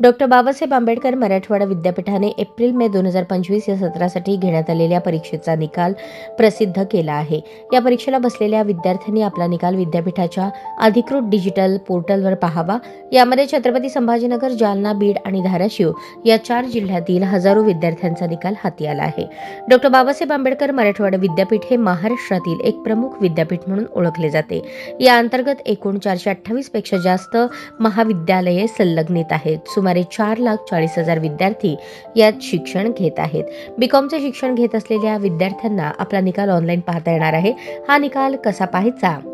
Doctor Babasaheb Ambedkar Marathwada विद्यापीठाने एप्रिल मे दोन हजार पंचवीस या सत्रासाठी घेण्यात आलेल्या परीक्षेचा निकाल प्रसिद्ध केला आहे. या परीक्षेला बसलेल्या विद्यार्थ्यांनी आपला निकाल विद्यापीठाच्या अधिकृत डिजिटल पोर्टलवर पाहावा. यामध्ये छत्रपती संभाजीनगर जालना बीड आणि धाराशिव या चार जिल्ह्यातील हजारो विद्यार्थ्यांचा निकाल हाती आला आहे. डॉक्टर बाबासाहेब आंबेडकर मराठवाडा विद्यापीठ हे महाराष्ट्रातील एक प्रमुख विद्यापीठ म्हणून ओळखले जाते. या अंतर्गत एकूण चारशे अठ्ठावीसपेक्षा जास्त महाविद्यालये संलग्नित आहेत. सुमारे चार लाख चाळीस हजार विद्यार्थी यात शिक्षण घेत आहेत. बीकॉमचे शिक्षण घेत असलेल्या विद्यार्थ्यांना आपला निकाल ऑनलाईन पाहता येणार आहे. हा निकाल कसा पाहायचा?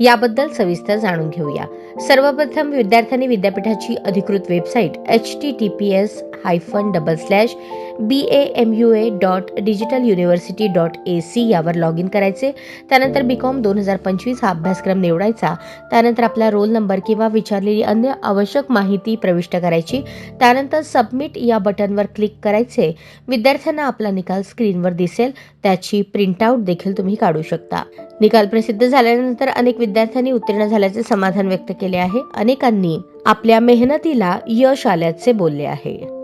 याबद्दल सविस्तर जाणून घेऊया. सर्वप्रथम विद्यार्थ्यांनी विद्यापीठाची अधिकृत website H T T P S hyphen double slash B A M U A dot digital university dot A C यावर लॉग इन करायचे. त्यानंतर बी कॉम दोन हजार पंचवीस हा अभ्यासक्रम निवडायचा. त्यानंतर आपला रोल नंबर किंवा विचारलेली अन्य आवश्यक माहिती प्रविष्ट करायची. त्यानंतर सबमिट या बटनवर क्लिक करायचे. विद्यार्थ्यांना आपला निकाल स्क्रीनवर दिसेल. त्याची प्रिंटआउट देखील तुम्ही काढू शकता. निकाल प्रसिद्ध झाल्यानंतर अनेक विद्यार्थ्यांनी उत्तीर्ण झाल्याचे समाधान व्यक्त केले आहे. अनेकांनी आपल्या मेहनतीला यश आल्याचे बोलले आहे.